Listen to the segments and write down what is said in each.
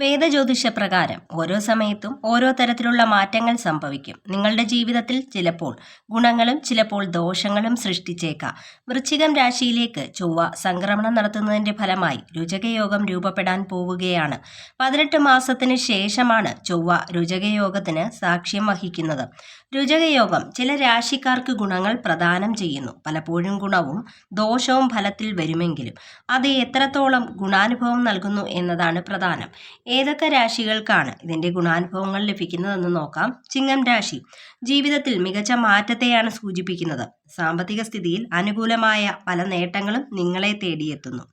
വേദജ്യോതിഷ പ്രകാരം ഓരോ സമയത്തും ഓരോ തരത്തിലുള്ള മാറ്റങ്ങൾ സംഭവിക്കും. നിങ്ങളുടെ ജീവിതത്തിൽ ചിലപ്പോൾ ഗുണങ്ങളും ചിലപ്പോൾ ദോഷങ്ങളും സൃഷ്ടിച്ചേക്കാം. വൃശ്ചികം രാശിയിലേക്ക് ചൊവ്വ സംക്രമണം നടത്തുന്നതിന്റെ ഫലമായി രുചകയോഗം രൂപപ്പെടാൻ പോവുകയാണ്. പതിനെട്ട് മാസത്തിന് ശേഷമാണ് ചൊവ്വ രുചകയോഗത്തിന് സാക്ഷ്യം വഹിക്കുന്നത്. രുചകയോഗം ചില രാശിക്കാർക്ക് ഗുണങ്ങൾ പ്രദാനം ചെയ്യുന്നു. പലപ്പോഴും ഗുണവും ദോഷവും ഫലത്തിൽ വരുമെങ്കിലും അത് എത്രത്തോളം ഗുണാനുഭവം നൽകുന്നു എന്നതാണ് പ്രധാനം. ഏതൊക്കെ രാശികൾക്കാണ് ഇതിന്റെ ഗുണാനുഭവങ്ങൾ ലഭിക്കുന്നതെന്ന് നോക്കാം. ചിങ്ങം രാശി ജീവിതത്തിൽ മികച്ച മാറ്റത്തെയാണ് സൂചിപ്പിക്കുന്നത്. സാമ്പത്തിക സ്ഥിതിയിൽ അനുകൂലമായ പല നേട്ടങ്ങളും നിങ്ങളെ തേടിയെത്തുന്നു.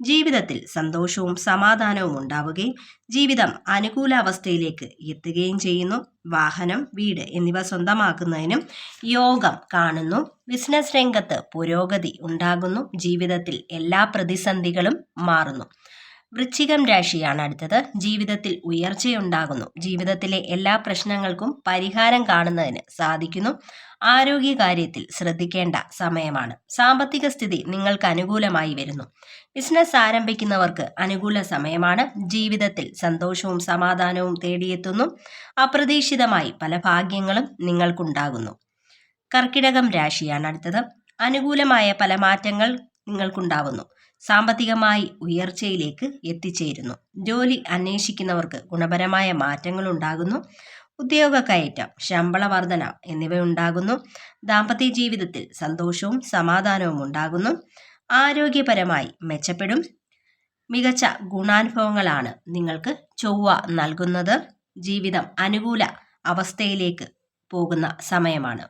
ജീവിതത്തിൽ സന്തോഷവും സമാധാനവും ഉണ്ടാവുകയും ജീവിതം അനുകൂല അവസ്ഥയിലേക്ക് എത്തുകയും ചെയ്യുന്നു. വാഹനം വീട് എന്നിവ സ്വന്തമാക്കുന്നതിനും യോഗം കാണുന്നു. ബിസിനസ് രംഗത്ത് പുരോഗതി ഉണ്ടാകുന്നു. ജീവിതത്തിൽ എല്ലാ പ്രതിസന്ധികളും മാറുന്നു. വൃശ്ചികം രാശിയാണ് അടുത്തത്. ജീവിതത്തിൽ ഉയർച്ചയുണ്ടാകുന്നു. ജീവിതത്തിലെ എല്ലാ പ്രശ്നങ്ങൾക്കും പരിഹാരം കാണുന്നതിന് സാധിക്കുന്നു. ആരോഗ്യകാര്യത്തിൽ ശ്രദ്ധിക്കേണ്ട സമയമാണ്. സാമ്പത്തിക സ്ഥിതി നിങ്ങൾക്ക് അനുകൂലമായി വരുന്നു. ബിസിനസ് ആരംഭിക്കുന്നവർക്ക് അനുകൂല സമയമാണ്. ജീവിതത്തിൽ സന്തോഷവും സമാധാനവും തേടിയെത്തുന്നു. അപ്രതീക്ഷിതമായി പല ഭാഗ്യങ്ങളും നിങ്ങൾക്കുണ്ടാകുന്നു. കർക്കിടകം രാശിയാണ് അടുത്തത്. അനുകൂലമായ പല മാറ്റങ്ങൾ നിങ്ങൾക്കുണ്ടാവുന്നു. സാമ്പത്തികമായി ഉയർച്ചയിലേക്ക് എത്തിച്ചേരുന്നു. ജോലി അന്വേഷിക്കുന്നവർക്ക് ഗുണപരമായ മാറ്റങ്ങൾ ഉണ്ടാകുന്നു ഉദ്യോഗ കയറ്റം ശമ്പള വർധന എന്നിവ ഉണ്ടാകുന്നു ദാമ്പത്യ ജീവിതത്തിൽ സന്തോഷവും സമാധാനവും ഉണ്ടാകുന്നു. ആരോഗ്യപരമായി മെച്ചപ്പെടും. മികച്ച ഗുണാനുഭവങ്ങളാണ് നിങ്ങൾക്ക് ചൊവ്വ നൽകുന്നത്. ജീവിതം അനുകൂല അവസ്ഥയിലേക്ക് പോകുന്ന സമയമാണ്.